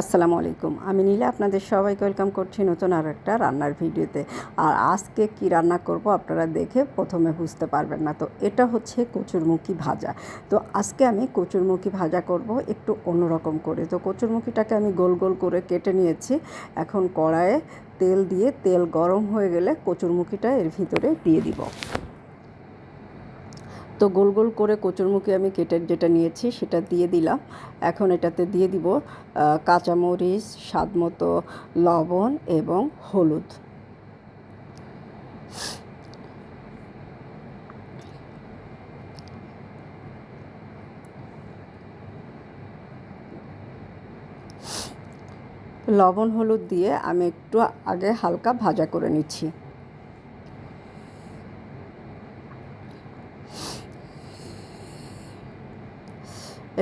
আসসালামু আলাইকুম। আমি নীলা, আপনাদের সবাইকে ওয়েলকাম করছি নতুন আর একটা রান্নার ভিডিওতে। আর আজকে কি রান্না করব আপনারা দেখে প্রথমে বুঝতে পারবেন না। তো এটা হচ্ছে কচুরমুখী ভাজা। তো আজকে আমি কচুরমুখী ভাজা করব একটু অন্যরকম করে। তো কচুরমুখীটাকে আমি গোল গোল করে কেটে নিয়েছি। এখন কড়ায়ে তেল দিয়ে তেল গরম হয়ে গেলে কচুরমুখীটা এর ভিতরে দিয়ে দিব। তো গোল গোল করে কচুরমুখী আমি কেটে যেটা নিয়েছি সেটা দিয়ে দিলাম। এখন এটাতে দিয়ে দিব কাঁচামরিচ, স্বাদ মতো লবণ এবং হলুদ। লবণ হলুদ দিয়ে আমি একটু আগে হালকা ভাজা করে নিচ্ছি।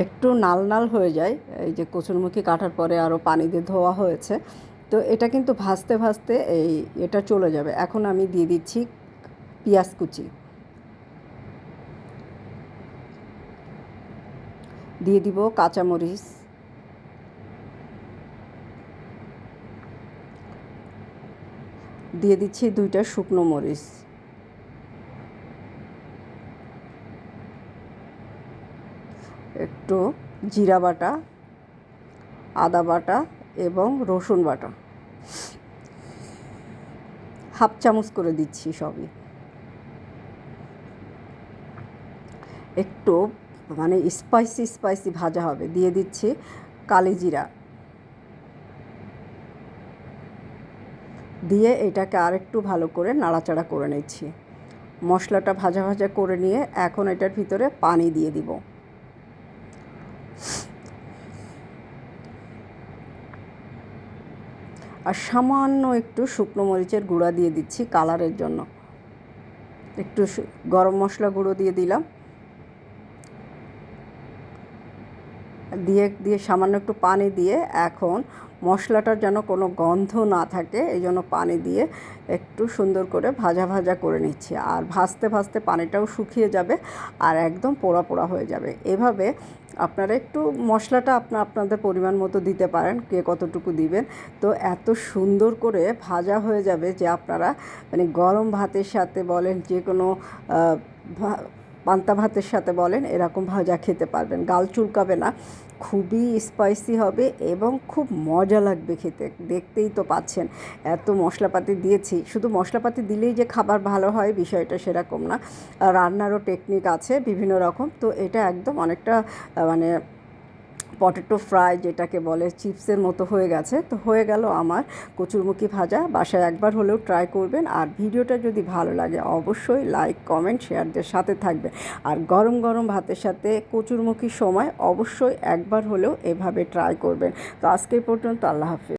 একটু নাল নাল হয়ে যায়। এই যে কচুরমুখী কাটার পরে আরও পানি দিয়ে ধোয়া হয়েছে। তো এটা কিন্তু ভাজতে ভাজতে এই এটা চলে যাবে। এখন আমি দিয়ে দিচ্ছি পেঁয়াজ কুচি। দিয়ে দিব কাঁচামরিচ। দিয়ে দিচ্ছি দুইটা শুকনো মরিচ। একটু জিরা বাটা, আদা বাটা এবং রসুন বাটা। হাফ চামচ করে দিচ্ছি সবই। একটু মানে স্পাইসি স্পাইসি ভাজা হবে। দিয়ে দিচ্ছি কালি জিরা। দিয়ে এটাকে আরেকটু ভালো করে নাড়াচাড়া করে নিচ্ছি। মশলাটা ভাজা ভাজা করে নিয়ে এখন এটার ভিতরে পানি দিয়ে দিব। আর সামান্য একটু শুকনো মরিচের গুঁড়া দিয়ে দিচ্ছি কালারের জন্য। একটু গরম মশলা গুঁড়ো দিয়ে দিলাম। দিয়ে দিয়ে সামান্য একটু পানি দিয়ে এখন মশলাটার যেন কোনো গন্ধ না থাকে, এই জন্য পানি দিয়ে একটু সুন্দর করে ভাজা ভাজা করে নিচ্ছি। আর ভাজতে ভাজতে পানিটাও শুকিয়ে যাবে আর একদম পোড়া পোড়া হয়ে যাবে। এভাবে আপনারা একটু মশলাটা আপনার আপনাদের পরিমাণ মতো দিতে পারেন, কে কতটুকু দিবেন। তো এত সুন্দর করে ভাজা হয়ে যাবে যে আপনারা মানে গরম ভাতের সাথে বলেন যে কোনো পান্তা ভাতের সাথে বলেন, এরকম ভাজা খেতে পারবেন। গাল চুলকাবে না, খুবই স্পাইসি হবে এবং খুব মজা লাগবে খেতে। দেখতেই তো পাচ্ছেন, এত মশলাপাতি দিয়েছি। শুধু মশলাপাতি দিলেই যে খাবার ভালো হয়, বিষয়টা সেরকম না। রান্নারও টেকনিক আছে বিভিন্ন রকম, তো এটা একদম অনেকটা মানে পটেটো ফ্রাই যেটাকে বলে চিপসের মতো হয়ে গেছে। তো হয়ে গেল আমার কচুরমুখী ভাজা। বাসায় একবার হলেও ট্রাই করবেন। আর ভিডিওটা যদি ভালো লাগে অবশ্যই লাইক, কমেন্ট, শেয়ারদের সাথে থাকবে আর গরম গরম ভাতের সাথে কচুরমুখী সময় অবশ্যই একবার হলেও এভাবে ট্রাই করবেন। তো আজকে পর্যন্ত আল্লাহ হাফিজ।